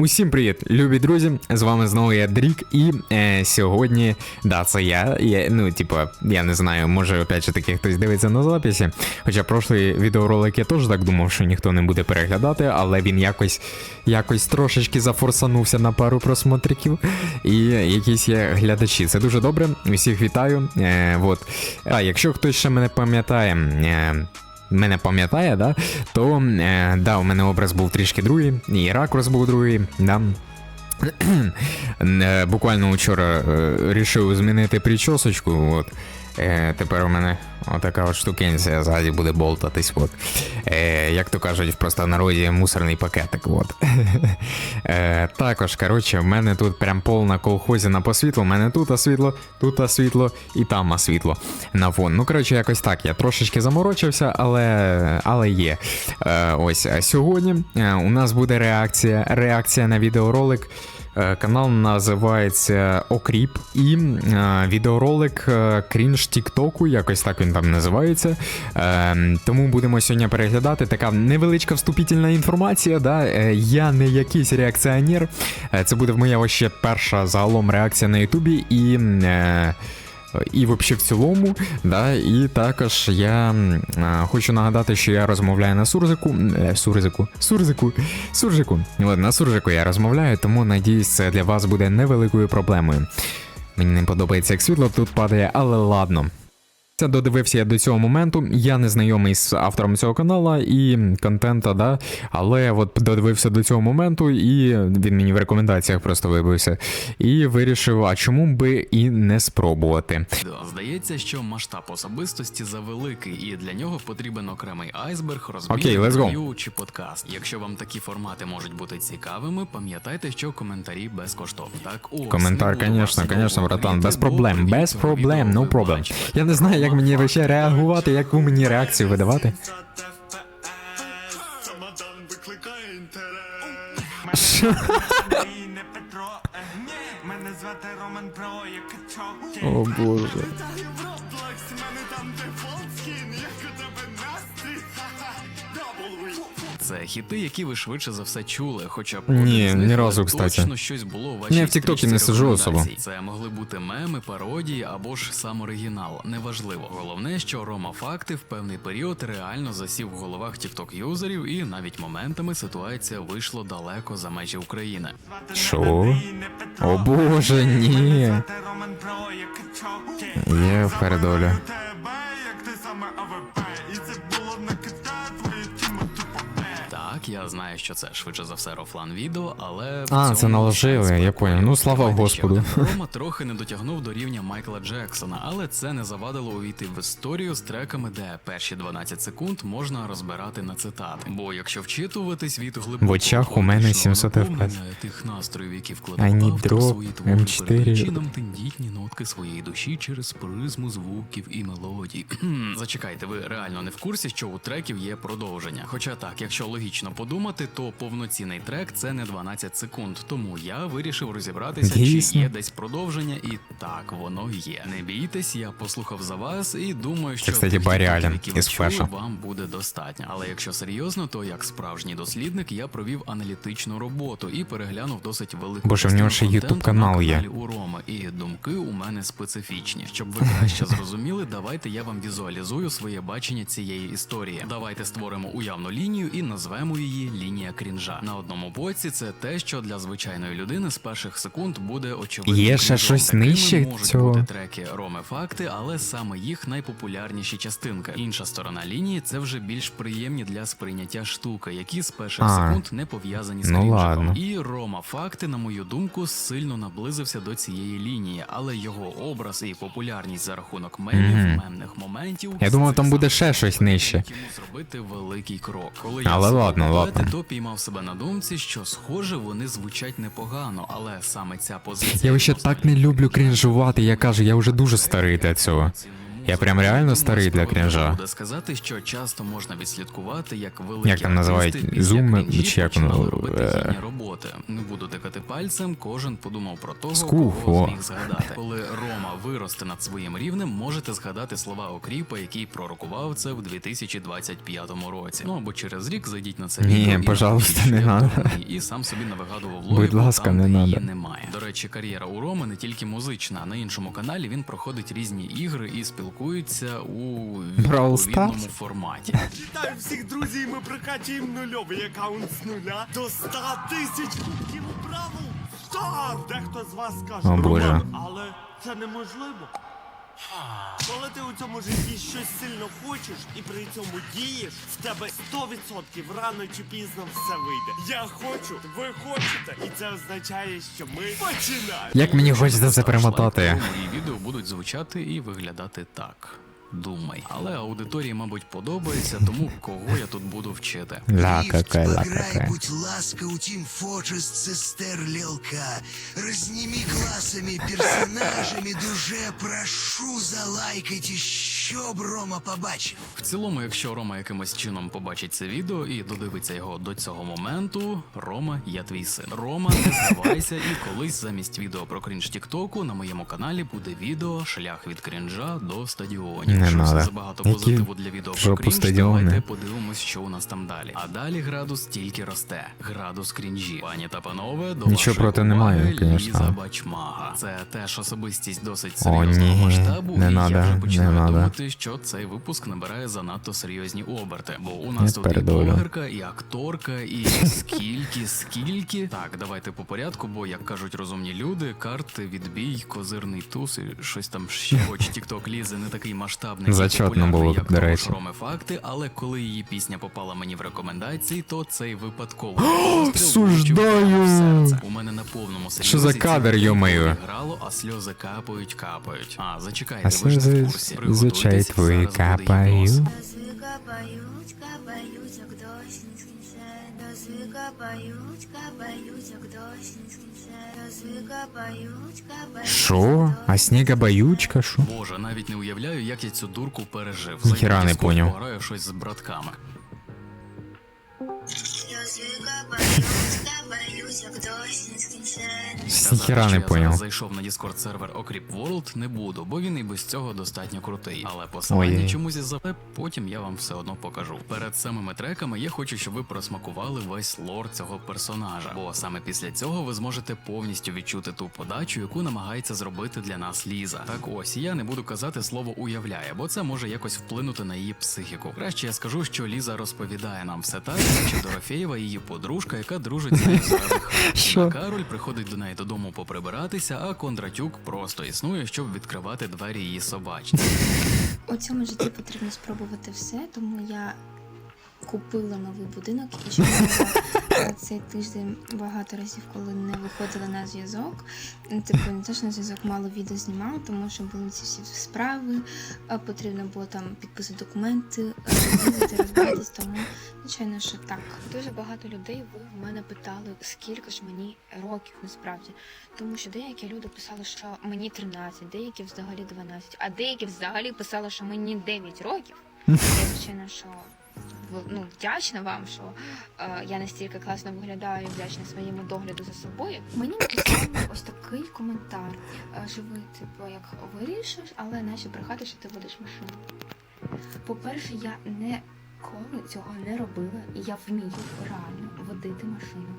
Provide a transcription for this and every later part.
Усім привіт, любі друзі! З вами знову я Дрік, і е, сьогодні, да, це я. я. Ну, типа, я не знаю, може опять же таки хтось дивиться на записі. Хоча прошлий відеоролик я теж так думав, що ніхто не буде переглядати, але він якось якось трошечки зафорсанувся на пару просмотриків. І якісь є глядачі. Це дуже добре. Усіх вітаю. Е, вот. А якщо хтось ще мене пам'ятає. Е, мене пам'ятає, да, то е, да, у мене образ був трішки другий, і ракурс був другий. Да. Е, Буквально вчора е, рішив змінити причосочку. От. Е, тепер у мене отака от штукенція ззаді буде болтатись. От. Е, як то кажуть, в простонароді мусорний пакетик. От. Е, також, коротше, в мене тут прям повна колхозіна по світлу. У мене тут світло, тут світло і там світло на фон. Ну, коротше, якось так. Я трошечки заморочився, але, але є. Е, ось сьогодні е, у нас буде реакція, реакція на відеоролик. Е, Канал називається Окріп, і е, відеоролик е, крінж Тіктоку, якось так він там називається. Е, тому будемо сьогодні переглядати. Така невеличка вступительна інформація. Да? Е, я не якийсь реакціонер. Е, це буде моя ще перша загалом реакція на Ютубі. І. Е, і взагалі в цілому, да, і також я а, хочу нагадати, що я розмовляю на сурзику. Е, сурзику, сурзику, суржику. От, на суржику я розмовляю, тому надіюсь, це для вас буде невеликою проблемою. Мені не подобається, як світло тут падає, але ладно. Це додивився я до цього моменту. Я не знайомий з автором цього каналу і контента, да. Але от додивився до цього моменту, і він мені в рекомендаціях просто вибився. І вирішив, а чому би і не спробувати. Здається, що масштаб особистості завеликий, і для нього потрібен окремий айсберг, інтерв'ю чи подкаст. Якщо вам такі формати можуть бути цікавими, пам'ятайте, що коментарі безкоштовні. Так, ось, Коментар, довго братан, без проблем, без проблем, no problem. Я не знаю, як мені ще реагувати, яку мені реакцію видавати. О викликає Це хіти, які ви швидше за все чули, хоча б Ні, ні разу, точно кстати. щось було у вашій в Тіктокі не рекомендацій. особо. Це могли бути меми, пародії або ж сам оригінал. Неважливо. Головне, що Рома Факти в певний період реально засів в головах тікток юзерів, і навіть моментами ситуація вийшла далеко за межі України. Що? О боже, ні. Є в передолі. Я знаю, що це швидше за все рофлан відео, але в А, це наложили, я поняв. Ну, слава Господу. Рома трохи не дотягнув до рівня Майкла Джексона, але це не завадило увійти в історію з треками, де перші 12 секунд можна розбирати на цитати. Бо якщо вчитуватись від глибокого В очах у мене логічного 700 FPS. тих настроїв, які вкладав автор свої твори, M4. передаючи нам тендітні нотки своєї душі через призму звуків і мелодій. Зачекайте, ви реально не в курсі, що у треків є продовження. Хоча так, якщо логічно подумати, то повноцінний трек це не 12 секунд. Тому я вирішив розібратися, Дійсно. чи є десь продовження, і так воно є. Не бійтесь, я послухав за вас і думаю, що ви із чули, Флеша. вам буде достатньо. Але якщо серйозно, то як справжній дослідник я провів аналітичну роботу і переглянув досить велику Боже, в нього ще YouTube канал є. у Роми, і думки у мене специфічні. Щоб ви краще зрозуміли, давайте я вам візуалізую своє бачення цієї історії. Давайте створимо уявну лінію і назвемо її лінія крінжа. На одному боці це те, що для звичайної людини з перших секунд буде очевидно. Є ще щось нижче можуть цього? бути треки Роми Факти, але саме їх найпопулярніші частинки. Інша сторона лінії це вже більш приємні для сприйняття штуки, які з перших А, секунд не пов'язані з ну крінжиком. ладно. І Рома Факти, на мою думку, сильно наблизився до цієї лінії, але його образ і популярність за рахунок мемів, Мгм. мемних моментів. Я думав, там буде ще щось нижче. йому зробити великий крок. Коли Але я ладно, слухав ти дуети, то піймав себе на думці, що схоже вони звучать непогано, але саме ця позиція Я ще так не люблю крінжувати, я кажу, я вже дуже старий для цього. Я прям реально старий для крінжа. Сказати, що часто можна відслідкувати, як великі Як там називають? артисти після Зум, чи як воно, робити е, роботи. Не буду тикати пальцем, кожен подумав про того, Скуф, кого зміг згадати. Коли Рома виросте над своїм рівнем, можете згадати слова Окріпа, який пророкував це в 2025 році. Ну або через рік зайдіть на це Ні, відео і пожалуйста, напишіть, не надо. і сам собі навигадував логіку Будь ласка, там, не де її надо. немає. До речі, кар'єра у Роми не тільки музична. На іншому каналі він проходить різні ігри і спілкується у відповідному форматі. Вітаю всіх друзів, ми прокачуємо нульовий аккаунт з нуля до 100 тисяч кубків у Бравл Стар! Дехто з вас скаже, О, Боже. Але це неможливо. Коли ти у цьому житті щось сильно хочеш і при цьому дієш, в тебе 100% рано чи пізно все вийде. Я хочу, ви хочете, і це означає, що ми починаємо. Як мені хочеться це перемотати. Звучати і виглядати так. Думай. Але аудиторії, мабуть, подобається, тому кого я тут буду вчити. Лифт, какая, будь ласка, у Team Fortress сестер Лелка. Разними классами, персонажами, дуже прошу залайкайте, щоб Рома побачив. В цілому, якщо Рома якимось чином побачить це відео і додивиться його до цього моменту, Рома, я твій син. Рома, не здавайся, і колись замість відео про крінж Тіктоку на моєму каналі буде відео Шлях від крінжа до стадіонів. Не надо. забагато позитиву для відео жопу стадіони? давайте подивимось, що у нас там далі. А далі градус тільки росте. Градус крінжі. Пані та панове, до Нічого проти немає. Ліза Бачмага. Це теж особистість досить серйозного ні, масштабу. не і надо, я вже не починаю надо. думати, що цей випуск набирає занадто серйозні оберти. Бо у нас тут і блогерка, і акторка, і скільки, скільки. Так, давайте по порядку, бо як кажуть розумні люди, карти, відбій, козирний туз і щось там ще хоч тікток лізе не такий масштабний. І Зачетно було, як до речі. ж факти, але коли її пісня попала мені в рекомендації, то цей випадково серце. У мене на повному серйозі Що за кадр, відео грало, а сльози капають, капають. А, зачекайте, А ви ж не в курсі. звичай твої капають. капають, капають, як дощ не скінче. Доzy капають, капають, як дощ не скінче. Доzy капають, капають. Що? А сніга баючка, що? Боже, навіть не уявляю, як я цю дурку пережив. Ніхіра Зайду в не Discord, поняв. Пограю щось з братками. Доzy капають, як не що поняв. зайшов на Discord сервер Окріп World не буду, бо він і без цього достатньо крутий. Але посилання чомусь із за потім я вам все одно покажу. Перед самими треками я хочу, щоб ви просмакували весь лор цього персонажа. Бо саме після цього ви зможете повністю відчути ту подачу, яку намагається зробити для нас Ліза. Так ось я не буду казати слово уявляє, бо це може якось вплинути на її психіку. Краще я скажу, що Ліза розповідає нам все так, наче Дорофєєва її подружка, яка дружить з нею. Що? Кароль приходить до неї додому поприбиратися, а Кондратюк просто існує, щоб відкривати двері її собачці. У цьому житті потрібно спробувати все, тому я купила новий будинок і чекала цей тиждень багато разів, коли не виходила на зв'язок. Типу, не те, що на зв'язок мало відео знімала, тому що були ці всі справи, потрібно було там підписати документи, їздити, розбиратись, тому звичайно, що так. Дуже багато людей ви в мене питали, скільки ж мені років насправді. Тому що деякі люди писали, що мені 13, деякі взагалі 12, а деякі взагалі писали, що мені 9 років. Я, звичайно, що ну, вдячна вам, що е, я настільки класно виглядаю, і вдячна своєму догляду за собою. Мені написали ось такий коментар. Е, Живи, типу, як вирішиш, але наче брехати, що ти водиш машину. По-перше, я ніколи цього не робила, і я вмію реально водити машину.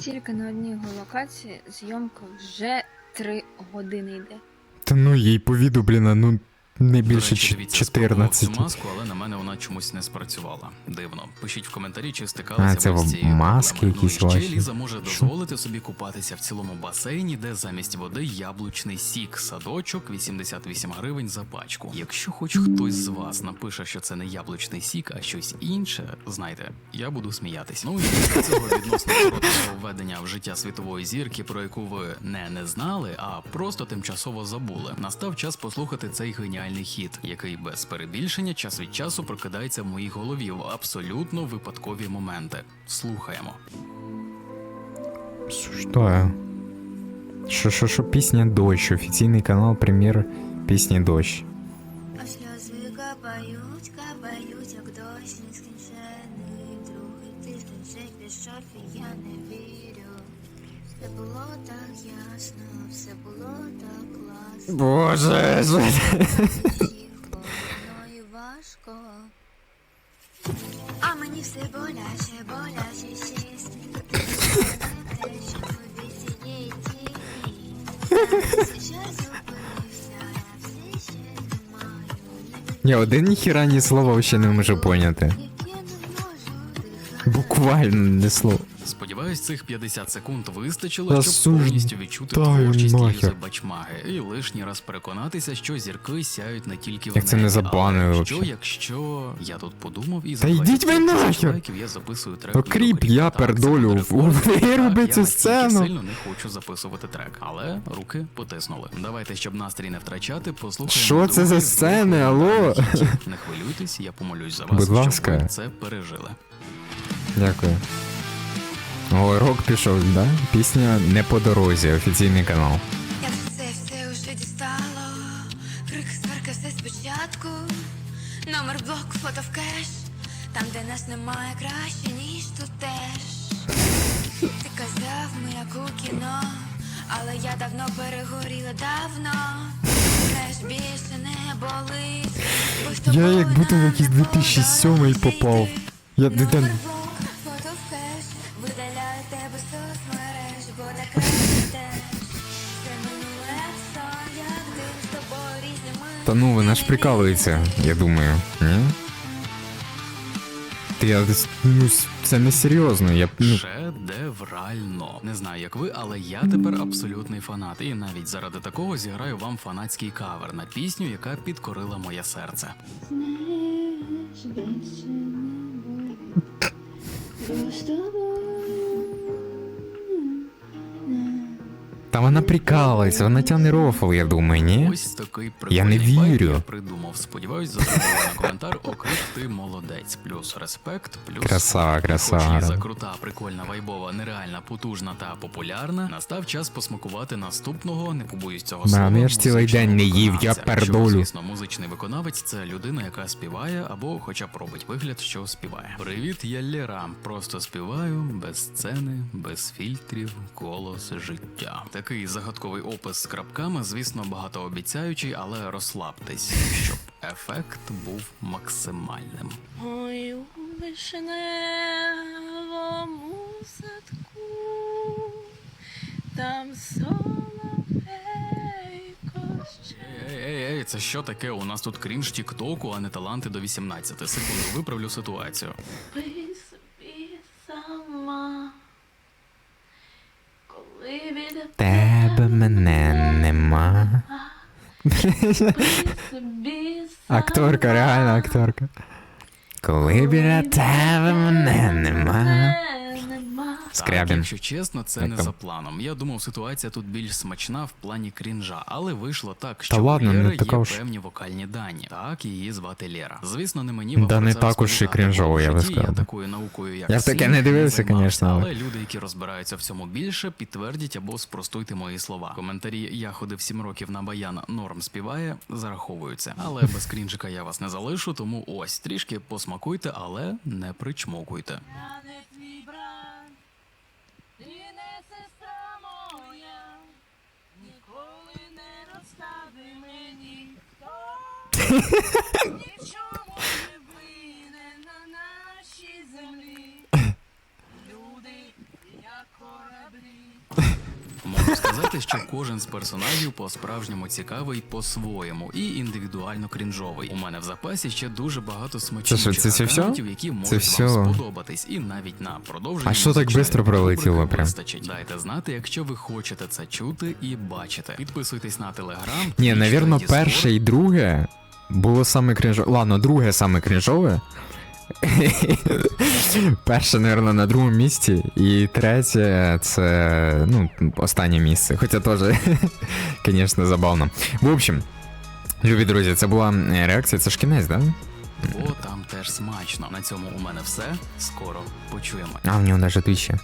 Тільки на одній локації зйомка вже три години йде. Та ну їй по віду, блін, ну не більше До речі, дивіться, спробував 14. цю маску, але на мене вона чомусь не спрацювала. Дивно. Пишіть в коментарі, чи стикалися А, це ви з цією маски проблемою. якісь ну, і ще ваші? Ліза може дозволити собі купатися в цілому басейні, де замість води яблучний сік, садочок 88 гривень за пачку. Якщо хоч хтось з вас напише, що це не яблучний сік, а щось інше, знайте, я буду сміятись. Ну і після цього відносно короткого введення в життя світової зірки, про яку ви не не знали, а просто тимчасово забули. Настав час послухати цей геніальний геніальний хіт, який без перебільшення час від часу прокидається в моїй голові в абсолютно випадкові моменти. Слухаємо. Что? Шо, шо, шо, песня дощ Официальный канал «Пример песни «Дождь». Я не вірю. Все було так ясно, все було так класно. Боже. Важко. А мені все боляче, боляче зупинився, я один ніхіра ні слова ще не можу поняти. Буквально не слово. Сподіваюсь, цих 50 секунд вистачило, щоб Осуждаю повністю відчути творчість нахер. Лізи Бачмаги і лишній раз переконатися, що зірки сяють не тільки в Як це не небі, забанили але? Що якщо я тут подумав і за Та йдіть ви тисяч нахер! лайків я записую трек. Ігоря я пердолю. не рекорд. Так, цю я настільки сцену. сильно не хочу записувати трек, але руки потиснули. Давайте, щоб настрій не втрачати, послухаємо. Що це другий за сцени, алло? хітів. Не хвилюйтесь, я помолюсь за вас, Будь щоб ласка. ви це пережили. Дякую. О, рок пішов, да? Пісня не по дорозі, офіційний канал. Як це все уже дістало, крик сварка все спочатку, номер блок, фото в кеш, там, де нас немає краще, ніж тут теж. Ти казав, ми як у кіно, але я давно перегоріла давно. Знаєш, більше не болить. Я як будто в якийсь 2007 попав. Я Номер дитин. Та ну, вона ж прикалується, я думаю. Ні? Ти я ну, це не серйозно, я ну, Шедеврально. Не знаю, як ви, але я тепер абсолютний фанат. І навіть заради такого зіграю вам фанатський кавер на пісню, яка підкорила моє серце. Знаєш, більше не буду. Та вона прикалується, вона тягне рофл, я думаю, ні? Ось такий Я прикольний не байк вірю. я придумав. Сподіваюсь, заслухали на коментар. Окрик, ти молодець. Плюс респект, плюс Красава, Хоч красава. Ліза крута, прикольна, вайбова, нереальна, потужна та популярна. Настав час посмакувати наступного, не побоюсь цього слова. ну я ж цілий музичного день не їв, я виконавця. пердолю. Звісно, музичний виконавець це людина, яка співає або хоча б робить вигляд, що співає. Привіт, я Лера. Просто співаю без сцени, без фільтрів, голос життя. Такий загадковий опис з крапками, звісно, багатообіцяючий, але розслабтесь, щоб ефект був максимальним. Ой, у вишневому садку, там соловейко ще. Ей, ей, ей, це що таке? У нас тут крінж тіктоку, а не таланти до 18. Секунду, виправлю ситуацію. Спи собі сама, коли біля Тебе мене нема. Акторка, реальна акторка. Коли біля тебе мене нема. Скрябін. Так, якщо чесно, це Як не там? за планом. Я думав, ситуація тут більш смачна в плані крінжа, але вийшло так, що ладно, у не Лєри така є ж. певні вокальні дані. Так, її звати Лера. Звісно, не мені вам Да про не це також і розповідати, крінжово, бо в я би житті сказав. Такою наукою, як Я таке не дивився, займався, конечно, але- але люди, які розбираються в цьому більше, підтвердять або спростуйте мої слова. Коментарі я ходив 7 років на баян, норм співає, зараховуються. Але без крінжика я вас не залишу, тому ось трішки посмакуйте, але не причмокуйте. Я не твій брат, ти не сестра моя, ніколи не розстави мені хто нічому не винен на нашій землі. Люди, як кораблі. Можу сказати, що кожен з персонажів по-справжньому цікавий по-своєму і індивідуально крінжовий. У мене в запасі ще дуже багато смачних що, це- це аккаунтів, які можуть всьо? вам сподобатись, і навіть на продовження. А що так музичної бистро пролетіло рубрики прям? Вистачить. Дайте знати, якщо ви хочете це чути і бачити. Підписуйтесь на телеграм. Ні, Twitch навірно, Discord. перше і друге було саме крінжове. Ладно, друге саме крінжове. Перше, навірно, на другому місці. І третє це ну, останнє місце. Хоча теж, звісно, забавно. В общем, любі друзі, це була реакція, це ж кінець, да? Бо там теж смачно. На цьому у мене все. Скоро почуємо. А, в нього навіть твічі.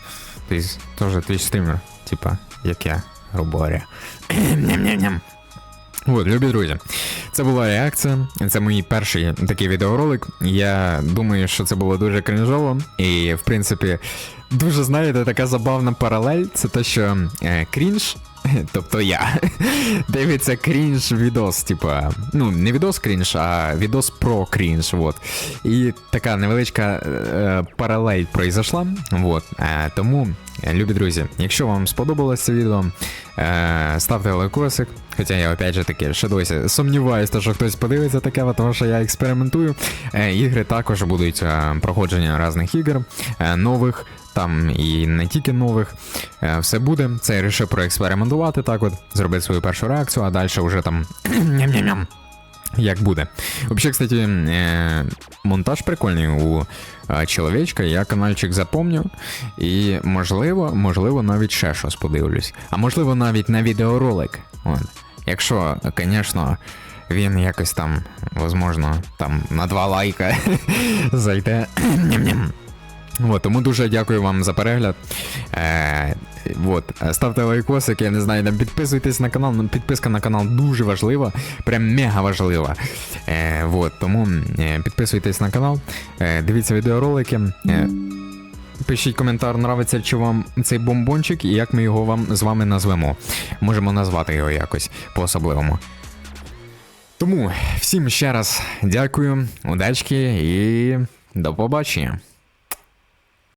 Тобто, теж твіч стрімер, типа, як я, грубо говоря. Ням-ням-ням. От, любі друзі, це була реакція. Це мій перший такий відеоролик. Я думаю, що це було дуже крінжово. І, в принципі, дуже знаєте, така забавна паралель. Це те, що е, крінж. Тобто я дивиться крінж відос, типа, ну, не відос крінж, а відос про крінж. Вот. І така невеличка е, паралель произошла. Вот. Е, тому, любі друзі, якщо вам сподобалось це відео, е, ставте лайкосик. Хоча я опять же таки ще досі сумніваюся, що хтось подивиться таке, тому що я експериментую. Е, ігри також будуть е, проходження різних ігор, е, нових. Там і не тільки нових, Е, все буде. Це я вирішив проекспериментувати так от, зробити свою першу реакцію, а далі вже там ням-ням-ням. Як буде. Взагалі, кстати, е, монтаж прикольний у е, чоловічка, я каналчик запомню. І можливо, можливо, навіть ще щось подивлюсь. А можливо, навіть на відеоролик. От. Якщо, звісно, він якось там, возможно, там на два лайка зайде. От, тому дуже дякую вам за перегляд. Е, от, ставте лайкосик, я не знаю, підписуйтесь на канал. Ну, підписка на канал дуже важлива, прям мега важлива. Е, от, тому е, підписуйтесь на канал, е, дивіться відеоролики. Е, Пишіть коментар, нравиться чи вам цей бомбончик і як ми його вам з вами назвемо. Можемо назвати його якось по-особливому. Тому всім ще раз дякую, удачки і до побачення.